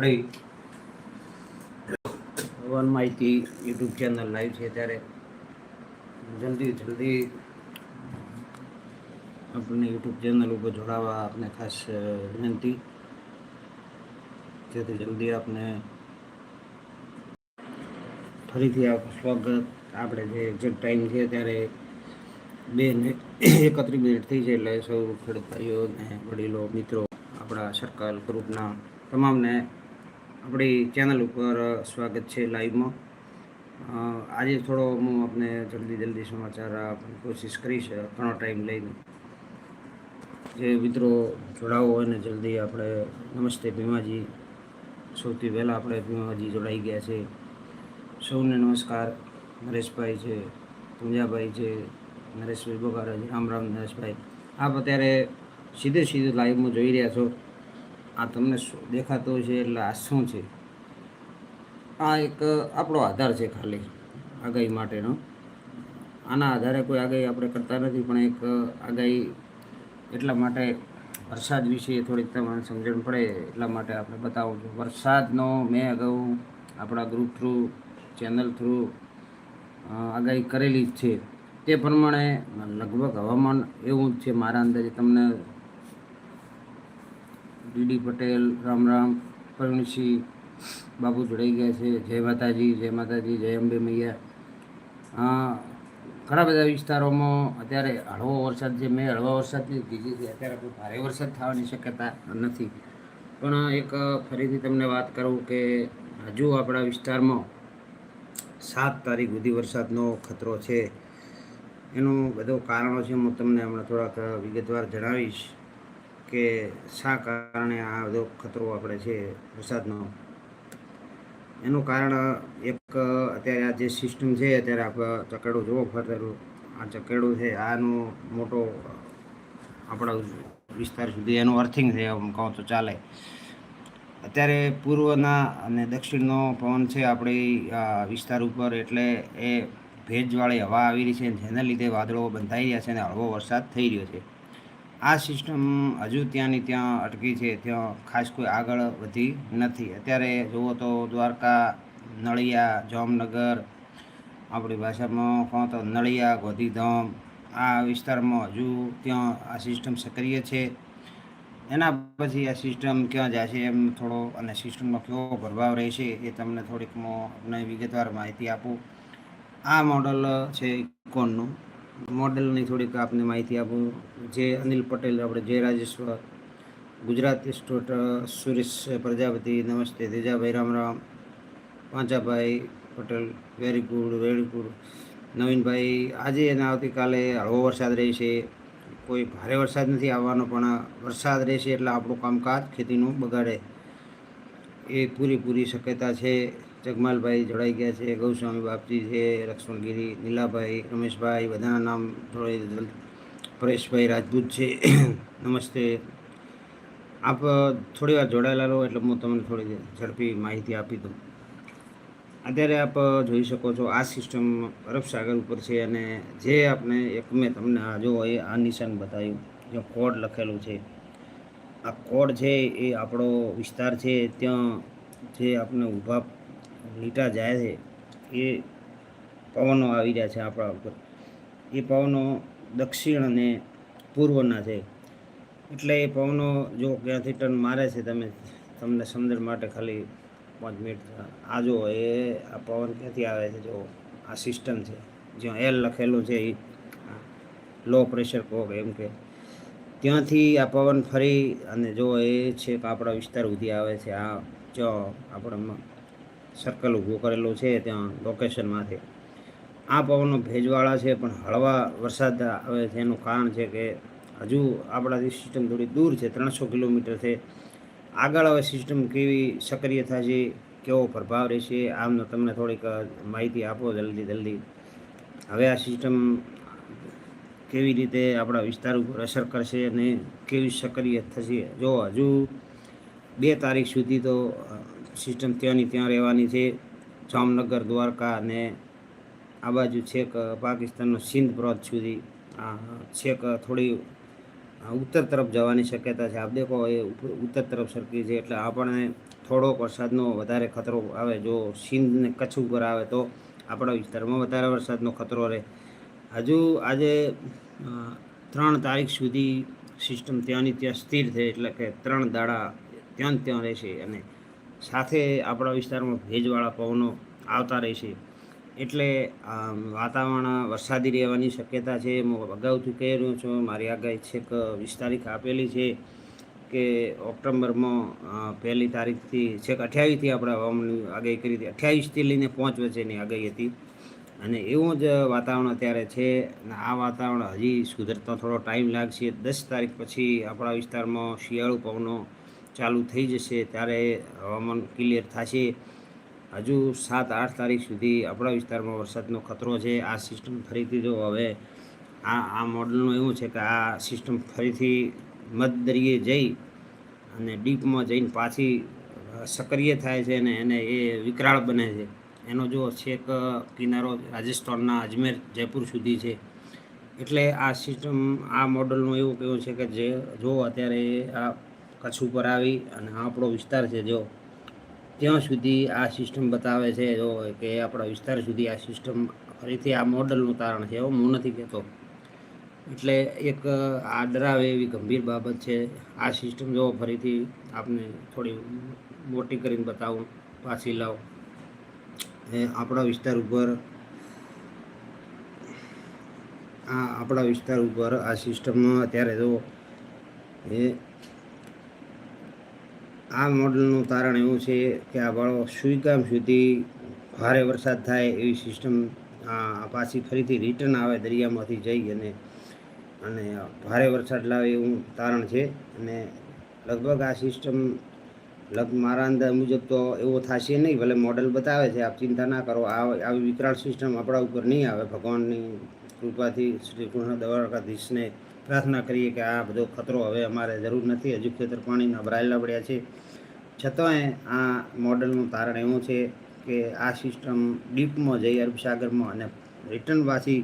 આપણી હવાન માહિતી YouTube channel live છે ત્યારે જલ્દી જલ્દી આપણને યુટ્યુબ ચેનલ ઉપર જોડાવા આપને ખાસ વિનંતી. જેથી જલ્દી આપને ફરીથી આપનું સ્વાગત. આપણે જે એક્ઝેક્ટ ટાઈમ છે ત્યારે બે એકત્રીસ મિનિટ થઈ છે એટલે સૌ ખેડૂત ભાઈઓ ને વડીલો, મિત્રો, આપણા સર્કલ ગ્રુપના તમામને આપણી ચેનલ ઉપર સ્વાગત છે લાઈવમાં. આજે થોડો હું આપને જલ્દી જલ્દી સમાચાર આપવાની કોશિશ કરીશ ઘણો ટાઈમ લઈને. જે મિત્રો જોડાવો હોય ને જલ્દી આપણે, નમસ્તે ભીમાજી. સૌથી પહેલાં આપણે ભીમાજી જોડાઈ ગયા છે. સૌને નમસ્કાર. નરેશભાઈ છે, પૂંજાભાઈ છે, નરેશભાઈ બગારા રામ રામ નરેશભાઈ. આપ અત્યારે સીધે સીધું લાઈવમાં જોઈ રહ્યા છો. આ તમને દેખાતો છે એટલે આ શું છે? આ એક આપણો આધાર છે ખાલી આગાહી માટેનો. આના આધારે કોઈ આગાહી આપણે કરતા નથી, પણ એક આગાહી એટલા માટે વરસાદ વિશે થોડીક તમને સમજણ પડે, એટલા માટે આપણે બતાવું છું. વરસાદનો મેં અગાઉ આપણા ગ્રુપ થ્રુ ચેનલ થ્રુ આગાહી કરેલી જ છે. તે પ્રમાણે લગભગ હવામાન એવું જ છે મારા અંદાજે તમને ડીડી પટેલ, રામ રામ પ્રવીણસિંહ બાપુ જોડાઈ ગયા છે. જય માતાજી જય માતાજી, જય અંબે મૈયા. ઘણા બધા વિસ્તારોમાં અત્યારે હળવો વરસાદ જે મેં હળવા વરસાદની કીધી છે. અત્યારે કોઈ ભારે વરસાદ થવાની શક્યતા નથી. પણ એક ફરીથી તમને વાત કરું કે હજુ આપણા વિસ્તારમાં સાત તારીખ સુધી વરસાદનો ખતરો છે. એનું બધું કારણો છે હું તમને હમણાં થોડાક વિગતવાર જણાવીશ. કે શા કારણે આ બધો ખતરો આપણે છે વરસાદનો? એનું કારણ એક અત્યારે આ જે સિસ્ટમ છે, અત્યારે આપણે ચકેડું જોવો ફરતેલું આ ચકેડું છે, આનો મોટો, આપણા વિસ્તાર સુધી એનું અર્થિંગ છે, એમ કહું તો ચાલે. અત્યારે પૂર્વના અને દક્ષિણનો પવન છે, આપણી વિસ્તાર ઉપર, એટલે એ ભેજવાળી હવા આવી રહી છે, જેના લીધે વાદળો બંધાઈ રહ્યા છે અને હળવો વરસાદ થઈ રહ્યો છે. આ સિસ્ટમ હજુ ત્યાંની ત્યાં અટકી છે, ત્યાં ખાસ કોઈ આગળ વધી નથી. અત્યારે જુઓ તો દ્વારકા, નળિયા, જામનગર, આપણી ભાષામાં કહો તો નળિયા, ગોધીધામ, આ વિસ્તારમાં હજુ ત્યાં આ સિસ્ટમ સક્રિય છે. એના પછી આ સિસ્ટમ ક્યાં જશે એમ થોડો અને સિસ્ટમનો કેવો પ્રભાવ રહેશે એ તમને થોડીક હું વિગતવાર માહિતી આપું. આ મોડલ છે ઇકોનનું. મોડલની થોડીક આપને માહિતી આપું. જે અનિલ પટેલ, આપણે જય રાજેશ્વર ગુજરાત ઇન્સ્ટિટ્યૂટ સુરેશ પ્રજાપતિ, નમસ્તે, Tejabhai, Ram Ram Panchabhai Patel very good very good Navinbhai, આજે અને આવતીકાલે હળવો વરસાદ રહેશે. કોઈ ભારે વરસાદ નથી આવવાનો, પણ વરસાદ રહેશે એટલે આપણું કામકાજ ખેતીનું બગાડે. એ પૂરેપૂરી શક્યતા છે. જગમાલભાઈ જોડાઈ ગયા છે, ગૌસ્વામી બાપજી છે લક્ષ્મણગીરી નીલાભાઈ, રમેશભાઈ, બધાના નામ થોડી પરેશભાઈ રાજપૂત છે. નમસ્તે. આપ થોડી વાર જોડાયેલા રહો એટલે હું તમને થોડી ઝડપી માહિતી આપી દઉં. અત્યારે આપ જોઈ શકો છો આ સિસ્ટમ અરબ સાગર ઉપર છે અને જે આપણે એક મેં તમને આ જો એ આ નિશાન બતાવ્યું જે કોડ લખેલું છે. આ કોડ છે એ આપણો વિસ્તાર છે, ત્યાં જે આપણે ઊભા લીટા જાય છે, એ પવનો આવી રહ્યા છે આપણા ઉપર. એ પવનો દક્ષિણ અને પૂર્વના છે. એટલે એ પવનો જો ક્યાંથી ટર્ન મારે છે તમે, તમને સમજણ માટે ખાલી પાંચ મિનિટ આ જો એ આ પવન ક્યાંથી આવે છે? જો આ સિસ્ટમ છે. જ્યાં એલ લખેલું છે એ લો પ્રેશર કહો એમ કે. ત્યાંથી આ પવન ફરી અને જો એ છે આપણા વિસ્તાર સુધી આવે છે. આ જો આપણે સર્કલ ઊભું કરેલું છે ત્યાં લોકેશનમાંથી આ પવનો ભેજવાળા છે, પણ હળવા વરસાદ આવે છે, એનું કારણ છે કે હજુ આપણાથી સિસ્ટમ થોડી દૂર છે, ત્રણસો કિલોમીટર છે. આગળ હવે સિસ્ટમ કેવી સક્રિય થશે, કેવો પ્રભાવ રહેશે, આમનો તમને થોડીક માહિતી આપો જલ્દી જલ્દી. હવે આ સિસ્ટમ કેવી રીતે આપણા વિસ્તાર ઉપર અસર કરશે અને કેવી સક્રિય થશે? જો હજુ બે તારીખ સુધી તો સિસ્ટમ ત્યાંની ત્યાં રહેવાની છે. જામનગર, દ્વારકા અને આ બાજુ છેક પાકિસ્તાનનો સિંધ પ્રોત સુધી. છેક થોડી ઉત્તર તરફ જવાની શક્યતા છે. આપ દેખો, એ ઉત્તર તરફ સરકી છે. એટલે આપણને થોડોક વરસાદનો વધારે ખતરો આવે. જો સિંધ ને કચ્છ ઉપર આવે તો આપણા વિસ્તારમાં વધારે વરસાદનો ખતરો રહે. હજુ આજે ત્રણ તારીખ સુધી સિસ્ટમ ત્યાંની ત્યાં સ્થિર થઈ એટલે કે ત્રણ દાડા ત્યાં ત્યાં રહેશે અને સાથે આપણા વિસ્તારમાં ભેજવાળા પવનો આવતા રહેશે એટલે વાતાવરણ વરસાદી રહેવાની શક્યતા છે. હું અગાઉથી કહી રહ્યો છું, મારી આગાહી છેક વીસ તારીખ આપેલી છે કે ઓક્ટોબરમાં પહેલી તારીખથી છેક અઠ્યાવીસથી આપણે હવામાનની આગાહી કરી હતી. અઠ્યાવીસથી લઈને પાંચ વચ્ચેની આગાહી હતી. અને એવું જ વાતાવરણ અત્યારે છે. અને આ વાતાવરણ હજી સુધરતા થોડો ટાઈમ લાગશે. દસ તારીખ પછી આપણા વિસ્તારમાં શિયાળુ પવનો ચાલુ થઈ જશે ત્યારે હવામાન ક્લિયર થશે. હજુ સાત આઠ તારીખ સુધી આપણા વિસ્તારમાં વરસાદનો ખતરો છે. આ સિસ્ટમ ફરીથી જો હવે આ આ મોડલનું એવું છે કે આ સિસ્ટમ ફરીથી મધદરિયે જઈ અને ડીપમાં જઈને પાછી સક્રિય થાય છે અને એને એ વિકરાળ બને છે. એનો જો છેક કિનારો રાજસ્થાનના અજમેર, જયપુર સુધી છે. એટલે આ સિસ્ટમ, આ મોડલનું એવું કેવું છે કે જે, જો અત્યારે આ કચ્છ ઉપર આવી અને આપણો વિસ્તાર છે. જો ત્યાં સુધી આ સિસ્ટમ બતાવે છે, જો કે આપણા વિસ્તાર સુધી આ સિસ્ટમ ફરીથી આ મોડલનું તારણ છે, એવું હું નથી કહેતો. એટલે એક આ ડરાવે એવી ગંભીર બાબત છે. આ સિસ્ટમ જો ફરીથી આપને થોડી મોટી કરીને બતાવું, પાછી લાવ. એ આપણા વિસ્તાર ઉપર, આ આપણા વિસ્તાર ઉપર આ સિસ્ટમમાં અત્યારે જો એ આ મોડલનું તારણ એવું છે કે આ વાળો સુઈકામ સુધી ભારે વરસાદ થાય એવી સિસ્ટમ પાછી ફરીથી રિટર્ન આવે દરિયામાંથી જઈ અને અને ભારે વરસાદ લાવે એવું તારણ છે. અને લગભગ આ સિસ્ટમ લગ મારા અંદાજ મુજબ તો એવો થશે નહીં, ભલે મોડલ બતાવે છે, આપ ચિંતા ના કરો. આ આવી વિકરાળ સિસ્ટમ આપણા ઉપર નહીં આવે. ભગવાનની કૃપાથી શ્રી કૃષ્ણ દ્વારકાધીશને પ્રાર્થના કરીએ કે આ બધો ખતરો હવે અમારે જરૂર નથી. હજુ ખેતર પાણીના ભરાયેલા પડ્યા છે. છતાંય આ મોડલનું તારણ એવું છે કે આ સિસ્ટમ ડીપમાં જઈ અરબસાગરમાં અને રિટર્ન પાછી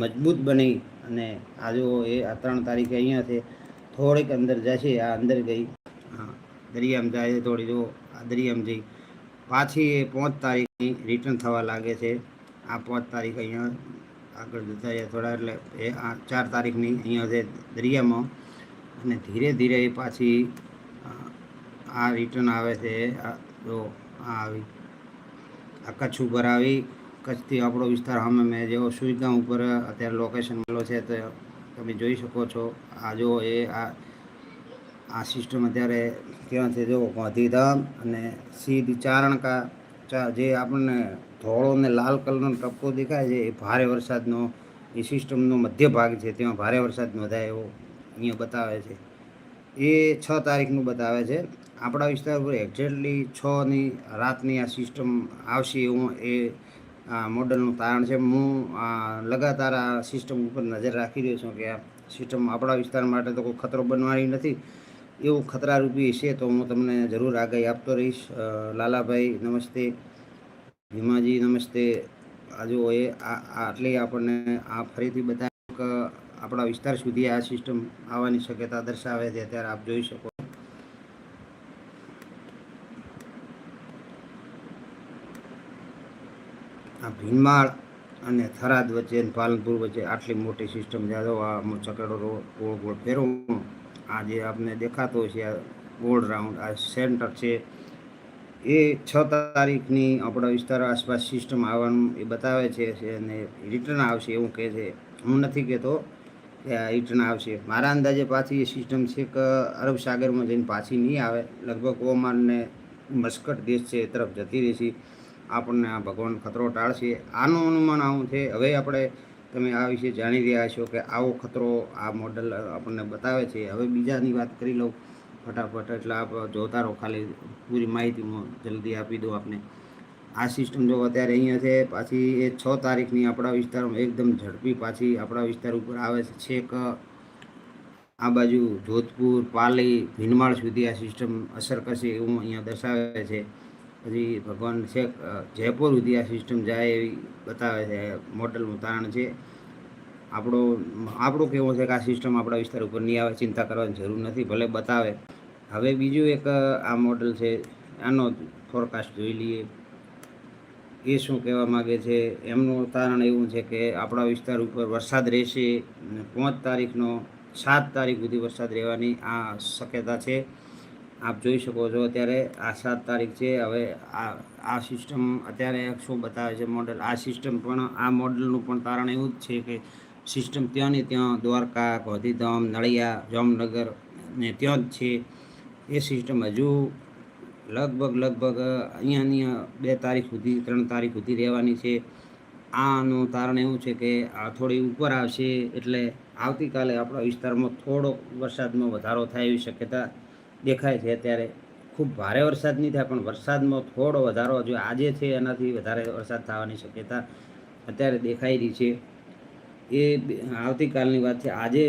મજબૂત બની અને આ એ આ ત્રણ તારીખે અહીંયા છે, થોડીક અંદર જશે, આ અંદર ગઈ. હા, દરિયામાં જાય છે થોડી, જો આ દરિયામાં જઈ. પાછી એ પાંચ તારીખની રિટર્ન થવા લાગે છે. આ પાંચ તારીખ અહીંયા આગળ જતા રહ્યા થોડા, એટલે એ આ ચાર તારીખની અહીંયા છે દરિયામાં અને ધીરે ધીરે એ પાછી આ રિટર્ન આવે છે જો આ આવી, આ કચ્છ ઉપર આવી, કચ્છથી આપણો વિસ્તાર સામે મેં જેવો સુઈગામ ઉપર અત્યારે લોકેશન મળ્યો છે, તો તમે જોઈ શકો છો, આ જો એ આ આ સિસ્ટમ અત્યારે ક્યાં છે જો ગાંધીધામ અને સીધ ચારણકા જે આપણને ધોળો અને લાલ કલરનો ટપકો દેખાય છે. એ ભારે વરસાદનો, એ સિસ્ટમનો મધ્ય ભાગ છે. તેમાં ભારે વરસાદ નોંધાય એવો અહીંયા બતાવે છે. એ છ તારીખનું બતાવે છે. આપણા વિસ્તાર ઉપર એક્ઝેક્ટલી છની રાતની આ સિસ્ટમ આવશે એવું એ, આ મોડલનું તારણ છે. હું લગાતાર આ સિસ્ટમ ઉપર નજર રાખી રહ્યો છું કે આ સિસ્ટમ આપણા વિસ્તાર માટે તો કોઈ ખતરો બનવાની નથી. એવું ખતરારૂપી છે તો હું તમને જરૂર આગાહી આપતો રહીશ. લાલાભાઈ, નમસ્તે. ભીમાજી, નમસ્તે. આ જો એ આ આટલી આપણને આ ફરીથી કે આપણા વિસ્તાર સુધી આ સિસ્ટમ આવવાની શક્યતા દર્શાવે છે. ત્યારે આપ જોઈ શકો. આ ભીમાળ અને થરાદ વચ્ચે પાલનપુર વચ્ચે આટલી મોટી સિસ્ટમ જાદો આ ચકડો ગોળ ગોળ ફેરવો. આ જે આપને દેખાતો છે, આ ગોળ રાઉન્ડ આ સેન્ટર છે. એ છ તારીખની આપણા વિસ્તાર આસપાસ સિસ્ટમ આવવાનું એ બતાવે છે અને રિટર્ન આવશે એવું કહે છે. હું નથી કહેતો કે રિટર્ન આવશે. મારા અંદાજે પાછી એ સિસ્ટમ છે કે અરબ સાગરમાં જઈને પાછી નહીં આવે. લગભગ ઓમાનને મસ્કટ દેશ છે એ તરફ જતી રહેશે. આપણને આ ભગવાન ખતરો ટાળશે. આનું અનુમાન આવું છે. હવે આપણે તમે આ વિશે જાણી રહ્યા છો કે આવો ખતરો આ મોડલ આપણને બતાવે છે. હવે બીજાની વાત કરી લઉં. ફટાફટ, એટલે આપ જોતા રહો ખાલી. પૂરી માહિતી જલ્દી આપી દઉં આપને. આ સિસ્ટમ જો અત્યારે અહીંયા છે, પાછી એ છ તારીખની આપણા વિસ્તારમાં એકદમ ઝડપી પાછી આપણા વિસ્તાર ઉપર આવે છે. છેક આ બાજુ જોધપુર, પાલી, ભીનમાળ સુધી આ સિસ્ટમ અસર કરશે એવું અહીંયા દર્શાવે છે. પછી ભગવાન છેક જયપુર સુધી આ સિસ્ટમ જાય એવી બતાવે છે, મોડલનું તારણ છે. આપણો, આપણું કહેવું છે કે આ સિસ્ટમ આપણા વિસ્તાર ઉપર નહીં આવે, ચિંતા કરવાની જરૂર નથી, ભલે બતાવે. હવે બીજું એક આ મોડલ છે, આનો ફોરકાસ્ટ જોઈ લઈએ. એ શું કહેવા માગે છે? એમનું તારણ એવું છે કે આપણા વિસ્તાર ઉપર વરસાદ રહેશે પાંચ તારીખનો, સાત તારીખ સુધી વરસાદ રહેવાની આ શક્યતા છે. આપ જોઈ શકો છો અત્યારે આ સાત તારીખ છે, હવે આ આ સિસ્ટમ અત્યારે શું બતાવે છે મોડલ આ સિસ્ટમ પણ, આ મોડલનું પણ તારણ એવું જ છે કે સિસ્ટમ ત્યાં ને ત્યાં દ્વારકા, ગોધીધામ, નળિયા, જામનગર ને ત્યાં જ છે. એ સિસ્ટમ હજુ લગભગ લગભગ અહીંયા અહીંયા બે તારીખ સુધી, ત્રણ તારીખ સુધી રહેવાની છે. આનું તારણ એવું છે કે આ થોડી ઉપર આવશે એટલે આવતીકાલે આપણા વિસ્તારમાં થોડો વરસાદમાં વધારો થાય એવી શક્યતા દેખાય છે અત્યારે. ખૂબ ભારે વરસાદ નહીં થાય, પણ વરસાદમાં થોડો વધારો જો આજે છે, એનાથી વધારે વરસાદ થવાની શક્યતા અત્યારે દેખાઈ રહી છે. એ આવતીકાલની વાત છે. આજે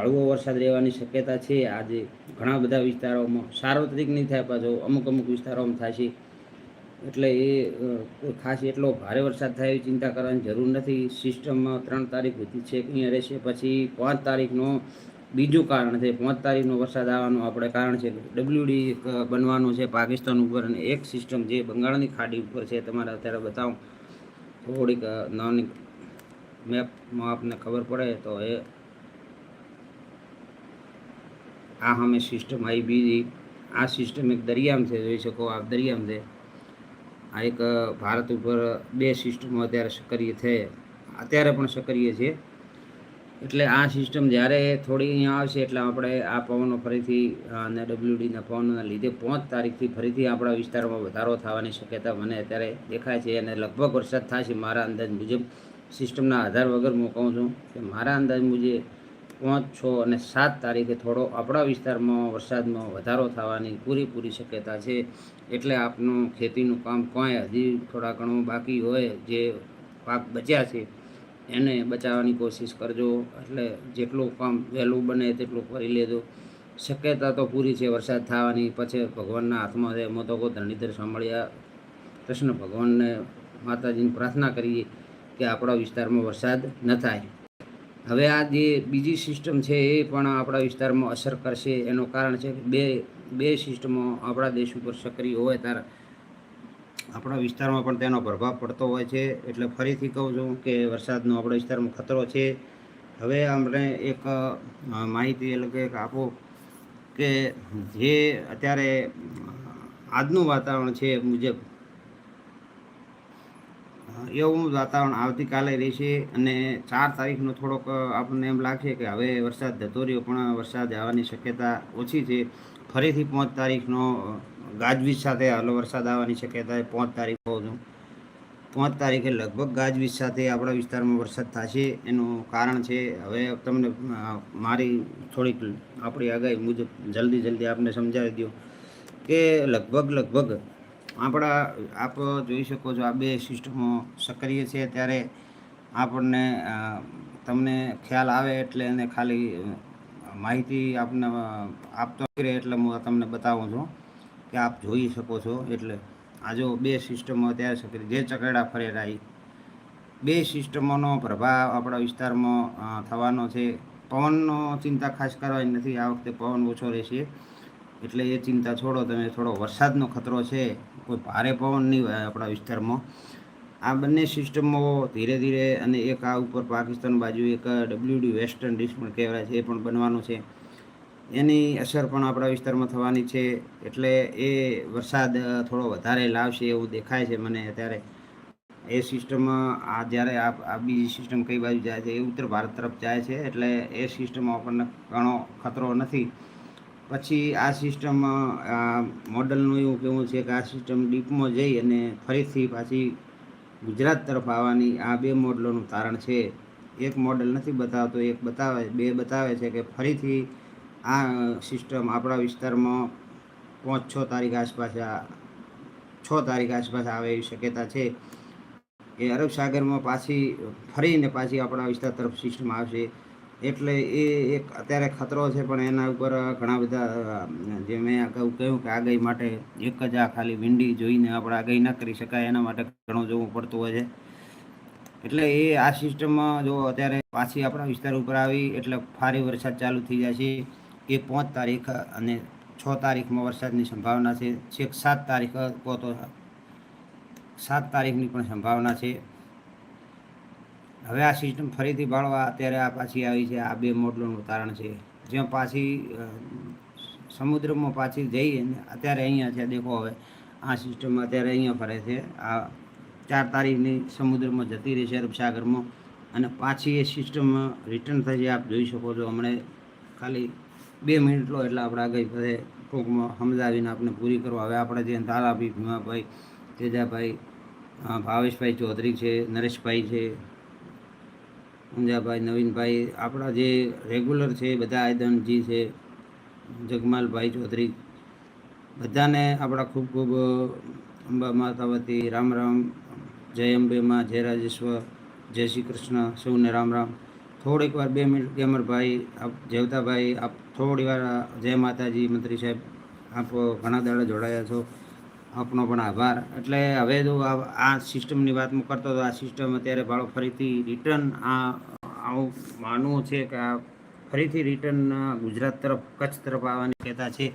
હળવો વરસાદ રહેવાની શક્યતા છે. આજે ઘણા બધા વિસ્તારોમાં સાર્વત્રિક નહીં થાય પાછો અમુક અમુક વિસ્તારોમાં થાય છે. એટલે એ ખાસ એટલો ભારે વરસાદ થાય એવી ચિંતા કરવાની જરૂર નથી. સિસ્ટમમાં ત્રણ તારીખ સુધી છે અહીંયા રહેશે. પછી પાંચ તારીખનો બીજું કારણ છે, પાંચ તારીખનો વરસાદ આવવાનું આપણે કારણ છે. ડબલ્યુડી બનવાનું છે પાકિસ્તાન ઉપર અને એક સિસ્ટમ જે બંગાળની ખાડી ઉપર છે, તમારે અત્યારે બતાવું. થોડીક નાની મેપમાં આપને ખબર પડે તો એ આ અમે સિસ્ટમ આવી બીજી આ સિસ્ટમ એક દરિયામ છે, જોઈ શકો આ દરિયામ છે. આ એક ભારત ઉપર બે સિસ્ટમો અત્યારે સક્રિય છે. અત્યારે પણ સક્રિય છે. એટલે આ સિસ્ટમ જ્યારે થોડી અહીંયા આવશે એટલે આપણે આ પવનો ફરીથી અને ડબલ્યુડીના પવનોના લીધે પાંચ તારીખથી ફરીથી આપણા વિસ્તારમાં વધારો થવાની શક્યતા મને અત્યારે દેખાય છે અને લગભગ વરસાદ થશે મારા અંદાજ મુજબ. સિસ્ટમના આધાર વગર મોકલું છું કે મારા અંદાજ મુજબ પાંચ, છ અને સાત તારીખે થોડો આપણા વિસ્તારમાં વરસાદમાં વધારો થવાની પૂરેપૂરી શક્યતા છે. એટલે આપનું ખેતીનું કામ કોઈ હજી થોડા ઘણું બાકી હોય જે પાક બચ્યા છે, એને બચાવવાની કોશિશ કરજો. એટલે જેટલું કામ વહેલું બને તેટલું કરી લેજો. શક્યતા તો પૂરી છે વરસાદ થવાની. પછી ભગવાનના હાથમાં છે મોતો તો ધરણીધર સાંભળ્યા. કૃષ્ણ ભગવાનને માતાજીને પ્રાર્થના કરીએ. કે આપણા વિસ્તારમાં વરસાદ ન થાય. હવે આ જે બીજી સિસ્ટમ છે એ પણ આપણા વિસ્તારમાં અસર કરશે, એનું કારણ છે બે બે સિસ્ટમો આપણા દેશ ઉપર સક્રિય હોય ત્યારે આપણા વિસ્તારમાં પણ તેનો પ્રભાવ પડતો હોય છે. એટલે ફરીથી કહું છું કે વરસાદનો આપણા વિસ્તારમાં ખતરો છે. હવે આપણે એક માહિતી એટલે કે આપો કે જે અત્યારે આજનું વાતાવરણ છે મુજબ એવું વાતાવરણ આવતીકાલે રહેશે અને ચાર તારીખનો થોડોક આપણને એમ લાગશે કે હવે વરસાદ જતો રહ્યો, પણ વરસાદ આવવાની શક્યતા ઓછી છે. ફરીથી પાંચ તારીખનો ગાજવીજ સાથે હાલો વરસાદ આવવાની શક્યતા પાંચ તારીખ હોઉં છું. પાંચ તારીખે લગભગ ગાજવીજ સાથે આપણા વિસ્તારમાં વરસાદ થશે, એનું કારણ છે, હવે તમને મારી થોડીક આપણી આગાહી મુજબ જલ્દી જલ્દી આપને સમજાવી દઉં કે લગભગ લગભગ આપણા, આપ જોઈ શકો છો આ બે સિસ્ટમો સક્રિય છે. ત્યારે આપણને તમને ખ્યાલ આવે એટલે એને ખાલી માહિતી આપને આપતો રહે એટલે હું તમને બતાવું છું કે આપ જોઈ શકો છો. એટલે આ જો બે સિસ્ટમો અત્યારે સક્રિય, જે ચકરડા ફરેલા એ બે સિસ્ટમોનો પ્રભાવ આપણા વિસ્તારમાં થવાનો છે. પવનનો ચિંતા ખાસ કરવાની નથી. આ વખતે પવન ઓછો રહેશે. એટલે એ ચિંતા છોડો, તમે થોડો વરસાદનો ખતરો છે, કોઈ ભારે પવન નહીં આપણા વિસ્તારમાં. આ બંને સિસ્ટમો ધીરે ધીરે અને એક આ ઉપર પાકિસ્તાન બાજુ એક ડબલ્યુડી વેસ્ટર્ન ડિશ પણ કહેવાય છે, એ પણ બનવાનું છે. એની અસર પણ આપણા વિસ્તારમાં થવાની છે, એટલે એ વરસાદ થોડો વધારે લાવશે એવું દેખાય છે મને અત્યારે. એ સિસ્ટમ, આ જ્યારે આ બીજી સિસ્ટમ કઈ બાજુ જાય છે, એ ઉત્તર ભારત તરફ જાય છે, એટલે એ સિસ્ટમમાં આપણને ઘણો ખતરો નથી. પછી આ સિસ્ટમ આ મોડલનું એવું કેવું છે કે આ સિસ્ટમ ડીપમાં જઈ અને ફરીથી પાછી ગુજરાત તરફ આવવાની આ બે મોડલોનું તારણ છે. એક મોડલ નથી બતાવતો, એક બતાવે, બે બતાવે છે કે ફરીથી આ સિસ્ટમ આપણા વિસ્તારમાં પાંચ છ તારીખ આસપાસ છ તારીખ આસપાસ આવે એવી શક્યતા છે. એ અરબ સાગરમાં પાછી ફરીને પાછી આપણા વિસ્તાર તરફ સિસ્ટમ આવશે. એટલે એ એક અત્યારે ખતરો છે, પણ એના ઉપર ઘણા બધા, જે મેં અગાઉ કહ્યું કે આગાહી માટે એક જ આ ખાલી વિંડી જોઈને આપણે આગાહી ના કરી શકાય, એના માટે ઘણું જોવું પડતું હોય છે. એટલે એ આ સિસ્ટમમાં જો અત્યારે પાછી આપણા વિસ્તાર ઉપર આવી, એટલે ફારી વરસાદ ચાલુ થઈ જાય છે. એ પાંચ તારીખ અને છ તારીખમાં વરસાદની સંભાવના છેક સાત તારીખ કહો તો સાત તારીખની પણ સંભાવના છે. હવે આ સિસ્ટમ ફરીથી ભાળવા અત્યારે આ પાછી આવી છે, આ બે મોડલોનું તારણ છે. જ્યાં પાછી સમુદ્રમાં પાછી જઈ અત્યારે અહીંયા છે, દેખો હવે, આ સિસ્ટમ અત્યારે અહીંયા ફરે છે. આ ચાર તારીખની સમુદ્રમાં જતી રહેશે અરબ સાગરમાં અને પાછી એ સિસ્ટમ રિટર્ન થશે આપ જોઈ શકો છો. હમણાં ખાલી બે મિનિટ લો એટલે આપણે આગળ ફરે ટૂંકમાં સમજાવીને આપણે પૂરી કરો. હવે આપણે જે તારાભાઈ ભીમાભાઈ તેજાભાઈ ભાવેશભાઈ ચૌધરી છે, નરેશભાઈ છે ઊંઝાભાઈ નવીનભાઈ, આપણા જે રેગ્યુલર છે, બધા આયદનજી છે, જગમાલભાઈ ચૌધરી, બધાને આપણા ખૂબ ખૂબ, અંબા માતા વતી રામ રામ, જય અંબે માં, જય રાજેશ્વર, જય શ્રી કૃષ્ણ, સૌને રામ રામ. થોડીક વાર બે મિનિટ ગેમરભાઈ આપ, જેવતાભાઈ, આપ થોડી વાર જય માતાજી મંત્રી સાહેબ, આપ ઘણા દાડા જોડાયા છો. આપનો પણ આભાર. એટલે હવે જો આ સિસ્ટમની વાત હું કરતો હતો, આ સિસ્ટમ અત્યારે ભાડો ફરીથી રિટર્ન આ આવું માનવું છે કે આ ફરીથી રિટર્ન ગુજરાત તરફ, કચ્છ તરફ આવવાની કહેતા છે.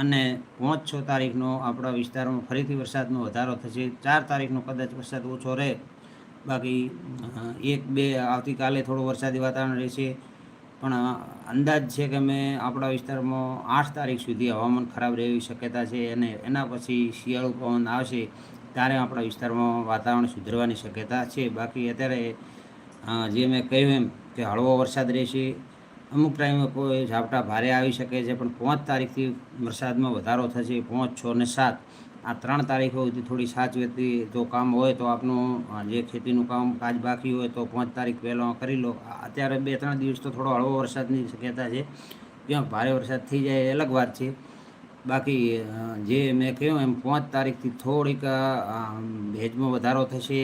અને પાંચ છ તારીખનો આપણા વિસ્તારમાં ફરીથી વરસાદનો વધારો થશે. ચાર તારીખનો કદાચ વરસાદ ઓછો રહે. બાકી એક બે આવતીકાલે થોડો વરસાદી વાતાવરણ રહેશે. પણ અંદાજ છે કે મેં આપણા વિસ્તારમાં આઠ તારીખ સુધી હવામાન ખરાબ રહેવી શક્યતા છે અને એના પછી શિયાળુ પવન આવશે ત્યારે આપણા વિસ્તારમાં વાતાવરણ સુધરવાની શક્યતા છે. બાકી અત્યારે જે મેં કહ્યું એમ કે હળવો વરસાદ રહેશે, અમુક ટાઈમે કોઈ ઝાપટા ભારે આવી શકે છે, પણ પાંચ તારીખથી વરસાદમાં વધારો થશે, પાંચ, છ ને સાત. આ ત્રણ તારીખો સુધી થોડી સાચવેતી જો કામ હોય તો આપનું જે ખેતીનું કામ કાજ બાકી હોય તો પાંચ તારીખ પહેલાં કરી લો. અત્યારે બે ત્રણ દિવસ તો થોડો હળવો વરસાદની શક્યતા છે. ત્યાં ભારે વરસાદ થઈ જાય એ અલગ વાત છે. બાકી જે મેં કહ્યું એમ પાંચ તારીખથી થોડીક ભેજમાં વધારો થશે,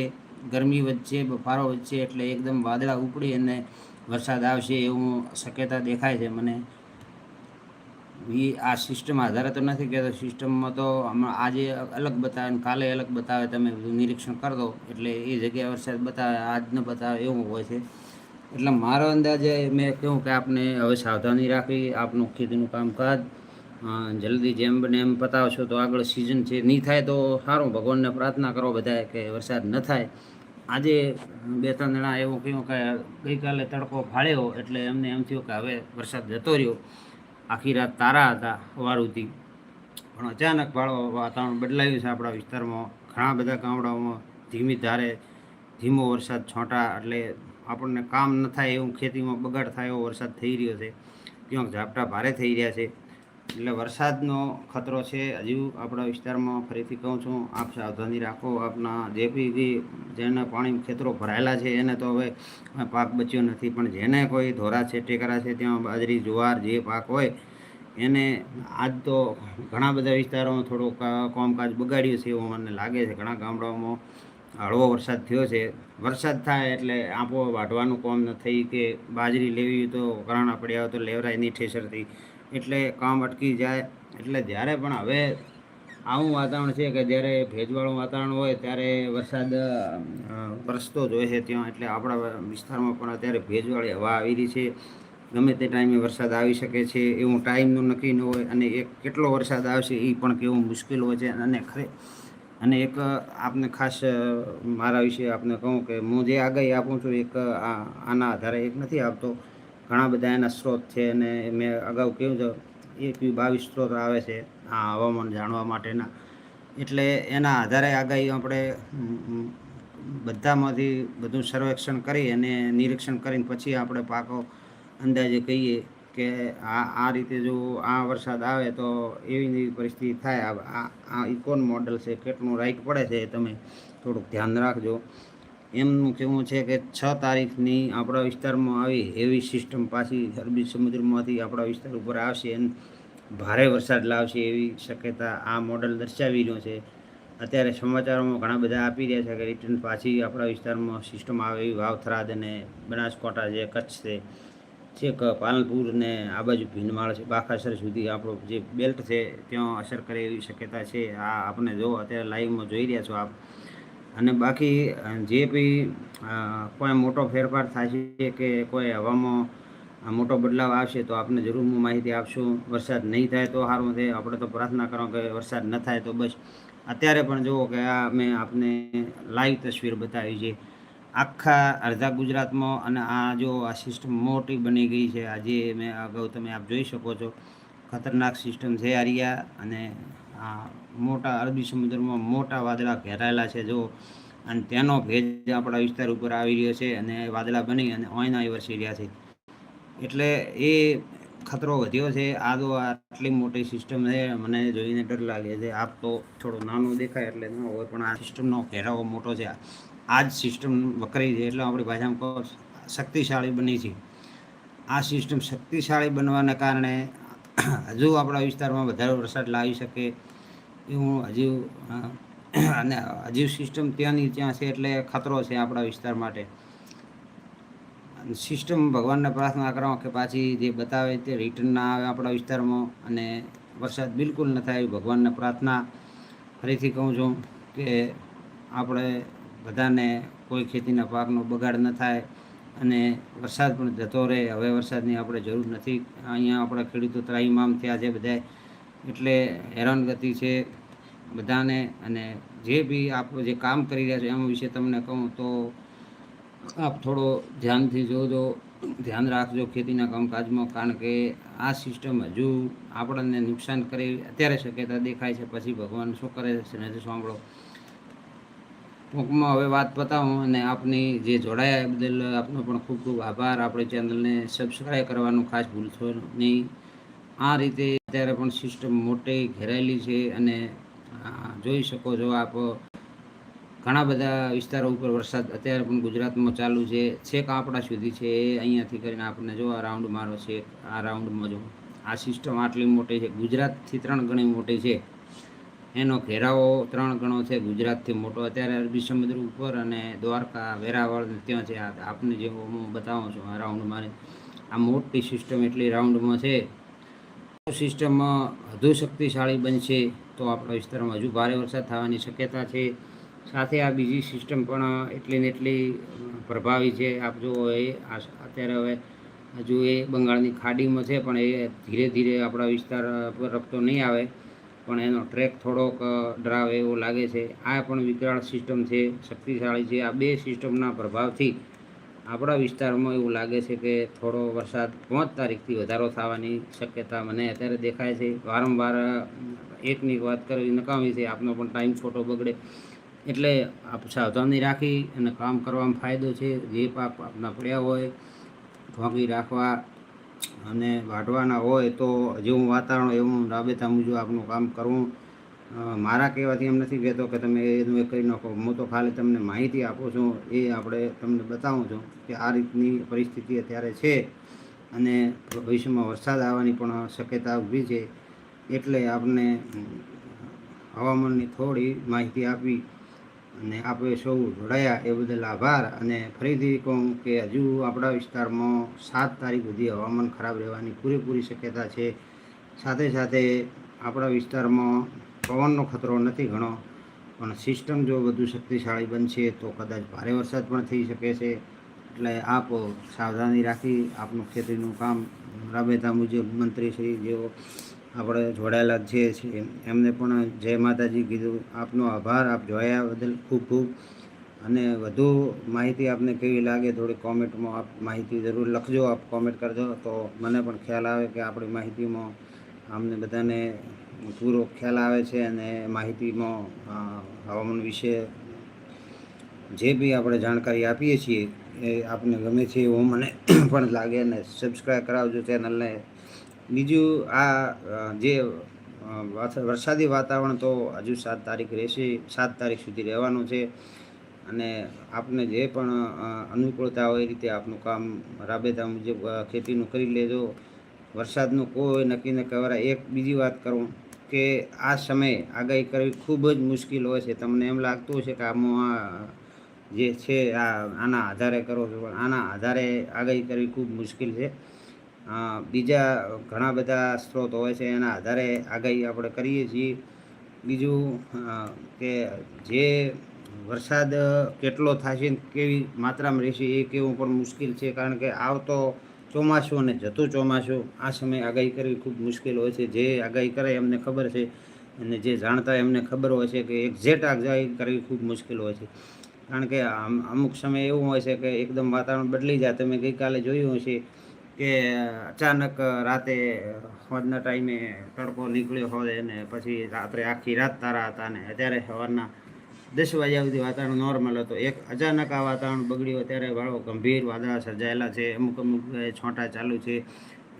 ગરમી વધશે, બફારો વધશે એટલે એકદમ વાદળા ઉપડી અને વરસાદ આવશે એવું શક્યતા દેખાય છે મને. એ આ સિસ્ટમ આધારે તો નથી કહેતો. સિસ્ટમમાં તો હમણાં આજે અલગ બતાવે ને કાલે અલગ બતાવે, તમે નિરીક્ષણ કરી દો. એટલે એ જગ્યાએ વરસાદ બતાવે, આજ ન બતાવે એવું હોય છે. એટલે મારો અંદાજે મેં કહ્યું કે આપને હવે સાવધાની રાખવી, આપનું ખેતીનું કામકાજ જલ્દી જેમ બને એમ પતાવશો તો આગળ સિઝન છે. નહીં થાય તો સારું, ભગવાનને પ્રાર્થના કરો બધાએ કે વરસાદ ન થાય. આજે બે ત્રણ જણા એવું કહ્યું કે ગઈકાલે તડકો ફાળ્યો, એટલે એમને એમ થયું કે હવે વરસાદ જતો રહ્યો. આખી રાત તારા હતા વારુથી પણ અચાનક ભાળો વાતાવરણ બદલાયું છે આપણા વિસ્તારમાં. ઘણા બધા ગામડાઓમાં ધીમી ધારે ધીમો વરસાદ છોંટા, એટલે આપણને કામ ન થાય એવું ખેતીમાં બગાડ થાય એવો વરસાદ થઈ રહ્યો છે. ક્યાંક ઝાપટા ભારે થઈ રહ્યા છે. એટલે વરસાદનો ખતરો છે. હજુ આપણા વિસ્તારમાં ફરીથી કહું છું, આપ સાવધાની રાખો. આપના જે બી જેને પાણી ખેતરો ભરાયેલા છે, એને તો હવે પાક બચ્યો નથી. પણ જેને કોઈ ધોરા છે, ટેકરા છે, ત્યાં બાજરી, જુવાર જે પાક હોય, એને આજ તો ઘણા બધા વિસ્તારોમાં થોડુંક કામકાજ બગાડ્યું છે એવું મને લાગે છે. ઘણા ગામડાઓમાં હળવો વરસાદ થયો છે. વરસાદ થાય એટલે આંપો વાઢવાનું કામ ન થઈ કે બાજરી લેવી તો કરાણા પડ્યા હોય તો લેવરાય નહીં ઠેસરથી એટલે કામ અટકી જાય. એટલે જ્યારે પણ હવે આવું વાતાવરણ છે કે જ્યારે ભેજવાળું વાતાવરણ હોય, ત્યારે વરસાદ વરસતો જ હોય છે ત્યાં. એટલે આપણા વિસ્તારમાં પણ અત્યારે ભેજવાળી હવા આવી રહી છે. ગમે તે ટાઈમે વરસાદ આવી શકે છે, એવું ટાઈમનું નક્કી ન હોય અને એક કેટલો વરસાદ આવશે એ પણ કેવું મુશ્કેલ હોય છે. અને ખરે, અને એક આપને ખાસ મારા વિશે આપને કહું કે હું જે આગાહી આપું છું, એક આના આધારે એક નથી આપતો. ઘણા બધા એના સ્ત્રોત છે અને મેં અગાઉ કહ્યું છે એકવી બાવીસ સ્ત્રોત આવે છે આ હવામાન જાણવા માટેના. એટલે એના આધારે આગાહી આપણે બધામાંથી બધું સર્વેક્ષણ કરી અને નિરીક્ષણ કરીને પછી આપણે પાકો અંદાજે કહીએ કે આ આ રીતે જો આ વરસાદ આવે તો એવી એવી પરિસ્થિતિ થાય. આ- આ ઇકોન મોડલ છે? કેટલું રાઈટ પડે છે તમે થોડુંક ધ્યાન રાખજો. એમનું કહેવું છે કે છ તારીખની આપણા વિસ્તારમાં આવી એવી સિસ્ટમ પાછી અરબી સમુદ્રમાંથી આપણા વિસ્તાર ઉપર આવશે અને ભારે વરસાદ લાવશે એવી શક્યતા આ મોડલ દર્શાવી રહ્યો છે. અત્યારે સમાચારોમાં ઘણા બધા આપી રહ્યા છે કે રિટર્ન પાછી આપણા વિસ્તારમાં સિસ્ટમ આવે એવી વાવ થરાદ અને બનાસકાંઠા જે કચ્છ છે છેક પાલનપુર ને આ બાજુ ભીનમાળ છે, બાખાસર સુધી આપણો જે બેલ્ટ છે, ત્યાં અસર કરે એવી શક્યતા છે. આ આપણે જો અત્યારે લાઈવમાં જોઈ રહ્યા છો આપ અને બાકી જે બી કોઈ મોટો ફેરફાર થાય છે કે કોઈ હવામાં મોટો બદલાવ આવશે તો આપને જરૂર હું માહિતી આપશું. વરસાદ નહીં થાય તો સારું છે. આપણે તો પ્રાર્થના કરો કે વરસાદ ન થાય તો બસ. અત્યારે પણ જુઓ કે આ મેં આપને લાઈવ તસવીર બતાવી છે. આખા અડધા ગુજરાતમાં અને આ જો આ સિસ્ટમ મોટી બની ગઈ છે. આજે મેં અગાઉ તમે આપ જોઈ શકો છો. ખતરનાક સિસ્ટમ છે આરિયા અને આ મોટા અરબી સમુદ્રમાં મોટા વાદળા ઘેરાયેલા છે જો અને તેનો ભેજ આપણા વિસ્તાર ઉપર આવી રહ્યો છે અને વાદળા બની અને ઓયના વરસી રહ્યા છે. એટલે એ ખતરો વધ્યો છે. આ તો આટલી મોટી સિસ્ટમ છે, મને જોઈને ડર લાગે છે. આપ તો થોડો નાનો દેખાય એટલે ન હોય, પણ આ સિસ્ટમનો ઘેરાવો મોટો છે. આ જ સિસ્ટમ વકરી છે એટલે આપણી ભાષામાં શક્તિશાળી બની છે. આ સિસ્ટમ શક્તિશાળી બનવાના કારણે હજુ આપણા વિસ્તારમાં વધારે વરસાદ લાવી શકે. એવું હું અ, અને હજીવ સિસ્ટમ ત્યાંની ત્યાં છે એટલે ખતરો છે આપણા વિસ્તાર માટે. સિસ્ટમ ભગવાનને પ્રાર્થના કરો કે પાછી જે બતાવે તે રિટર્ન ના આવે આપણા વિસ્તારમાં. અને વરસાદ બિલકુલ ન થાય ભગવાનને પ્રાર્થના ફરીથી કહું છું કે આપણે બધાને કોઈ ખેતીના પાકનો બગાડ ન થાય અને વરસાદ પણ જતો રહે. હવે વરસાદની આપણે જરૂર નથી. અહીંયા આપણા ખેડૂતો ત્રાહીમામ થયા છે બધા એટલે હેરાનગતિ છે બધાને અને જે બી આપ જે કામ કરી રહ્યા છો એમ વિશે તમને કહું તો આપ થોડો ધ્યાનથી જોજો, ધ્યાન રાખજો ખેતીના કામકાજમાં, કારણ કે આ સિસ્ટમ હજુ આપણને નુકસાન કરે, અત્યારે શક્યતા દેખાય છે, પછી ભગવાન શું કરે છે નથી સાંભળો. ટૂંકમાં હવે વાત પતાવું અને આપની જે જોડાયા બદલ આપનો પણ ખૂબ ખૂબ આભાર. આપણી ચેનલને સબસ્ક્રાઈબ કરવાનું ખાસ ભૂલશો નહીં. આ રીતે અત્યારે પણ સિસ્ટમ મોટી ઘેરાયેલી છે અને જોઈ શકો છો આપ, ઘણા બધા વિસ્તારો ઉપર વરસાદ અત્યારે પણ ગુજરાતમાં ચાલુ છે. છેક આપણા સુધી છે, એ અહીંયાથી કરીને આપણને જો આ રાઉન્ડ મારો છે, આ રાઉન્ડમાં જો. આ સિસ્ટમ આટલી મોટી છે, ગુજરાતથી ત્રણ ગણી મોટી છે. એનો ઘેરાવો ત્રણ ગણો છે, ગુજરાતથી મોટો. અત્યારે અરબી સમુદ્ર ઉપર અને દ્વારકા, વેરાવળ ત્યાં છે. આપને જે હું બતાવું છું આ રાઉન્ડ મારે આ મોટી સિસ્ટમ એટલી રાઉન્ડમાં છે. સિસ્ટમમાં વધુ શક્તિશાળી બનશે તો આપણા વિસ્તારમાં હજુ ભારે વરસાદ થવાની શક્યતા છે. સાથે આ બીજી સિસ્ટમ પણ એટલી ને એટલી પ્રભાવી છે. આપ જુઓ એ અત્યારે હવે હજુ એ બંગાળની ખાડીમાં છે, પણ એ ધીરે ધીરે આપણા વિસ્તાર પર રખતો નહીં આવે. પણ એનો ટ્રેક થોડોક ડરાવે એવો લાગે છે. આ પણ વિકરાળ સિસ્ટમ છે, શક્તિશાળી છે. આ બે સિસ્ટમના પ્રભાવથી આપણા વિસ્તારમાં એવું લાગે છે કે થોડો વરસાદ પાંચ તારીખથી વધારો થવાની શક્યતા મને અત્યારે દેખાય છે. વારંવાર એકની એક વાત કરવી નકામી છે. આપનો પણ ટાઈમ ખોટો બગડે. એટલે આપ સાવધાની રાખી અને કામ કરવામાં ફાયદો છે. જે પાક આપના પડ્યા હોય, ભાંગી રાખવા અને વાઢવાના હોય તો જેવું વાતાવરણ એવું રાબેતા મુજબ આપનું કામ કરવું મારા કહેવાથી એમ નથી કહેતો કે તમે એનું એ કરી નાખો. હું તો ખાલી તમને માહિતી આપું છું, એ આપણે તમને બતાવું છું કે આ રીતની પરિસ્થિતિ અત્યારે છે અને ભવિષ્યમાં વરસાદ આવવાની પણ શક્યતા ઊભી છે. એટલે આપણને હવામાનની થોડી માહિતી આપી અને આપણે સૌ જોડાયા એ બદલ આભાર. અને ફરીથી કહું કે હજુ આપણા વિસ્તારમાં સાત તારીખ સુધી હવામાન ખરાબ રહેવાની પૂરેપૂરી શક્યતા છે. સાથે સાથે આપણા વિસ્તારમાં પવનનો ખતરો નથી ઘણો, પણ સિસ્ટમ જો વધુ શક્તિશાળી બનશે તો કદાચ ભારે વરસાદ પણ થઈ શકે છે. એટલે આપ સાવધાની રાખી આપનું ખેતીનું કામ રાબેતા મુજબ મંત્રીશ્રી જેઓ આપણે જોડાયેલા જે છે, એમને પણ જય માતાજી કીધું. આપનો આભાર, આપ જોયા બદલ ખૂબ ખૂબ. અને વધુ માહિતી આપને કેવી લાગે થોડી કોમેન્ટમાં આપ માહિતી જરૂર લખજો, આપ કોમેન્ટ કરજો. તો મને પણ ખ્યાલ આવે કે આપણી માહિતીમાં અમને બધાને પૂરો ખ્યાલ આવે છે અને માહિતીમાં હવામાન વિશે જે બી આપણે જાણકારી આપીએ છીએ, એ આપને ગમે છે એવું મને પણ લાગે અને સબસ્ક્રાઈબ કરાવજો ચેનલને. બીજું આ જે વરસાદી વાતાવરણ તો હજુ સાત તારીખ રહેશે, સાત તારીખ સુધી રહેવાનું છે અને આપને જે પણ અનુકૂળતા હોય એ રીતે આપનું કામ રાબેતા મુજબ ખેતીનું કરી લેજો. વરસાદનું કોઈ નક્કી ન કહેવાય એક બીજી વાત કરું કે આ સમયે આગાહી કરવી ખૂબ જ મુશ્કેલ હોય છે. તમને એમ લાગતું હશે કે આમાં જે છે આ આના આધારે કરો છો, પણ આના આધારે આગાહી કરવી ખૂબ મુશ્કેલ છે. બીજા ઘણા બધા સ્ત્રોત હોય છે, એના આધારે આગાહી આપણે કરીએ છીએ. બીજું કે જે વરસાદ કેટલો થશે કેવી માત્રામાં રહેશે એ કહેવું પણ મુશ્કેલ છે, કારણ કે આવતો ચોમાસું અને જતું ચોમાસું આ સમયે આગાહી કરવી ખૂબ મુશ્કેલ હોય છે. જે આગાહી કરે એમને ખબર છે અને જે જાણતા એમને ખબર હોય છે કે એક્ઝેક્ટ આગાહી કરવી ખૂબ મુશ્કેલ હોય છે. કારણ કે અમુક સમય એવું હોય છે કે એકદમ વાતાવરણ બદલી જાય. તમે ગઈકાલે જોયું હશે કે અચાનક રાતે સાંજના ટાઈમે તડકો નીકળ્યો હોય અને પછી રાત્રે આખી રાત તારા હતા ને અત્યારે સવારના દસ વાગ્યા સુધી વાતાવરણ નોર્મલ હતો. એક અચાનક આ વાતાવરણ બગડ્યું ત્યારે વાળો ગંભીર વાદળા સર્જાયેલા છે, અમુક અમુક છોટા ચાલુ છે.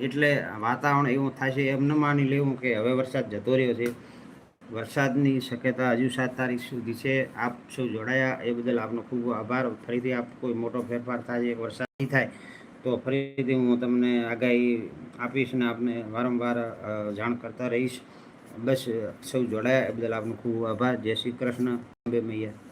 એટલે વાતાવરણ એવું છે, એમ ન માની લેવું કે હવે વરસાદ જતો રહ્યો છે. વરસાદની શક્યતા હજુ સાત તારીખ સુધી છે. આપ સૌ જોડાયા, એ બદલ આપનો ખૂબ આભાર. ફરીથી આપ કોઈ મોટો ફેરફાર થાય, એક વરસાદ નહીં થાય, તો ફરીથી હું તમને આગાહી આપીશ ને આપને વારંવાર જાણ કરતા રહીશ. બસ સૌ જોડાયા. એ બદલ આપનો ખૂબ આભાર. જય શ્રી કૃષ્ણ. બે મૈયા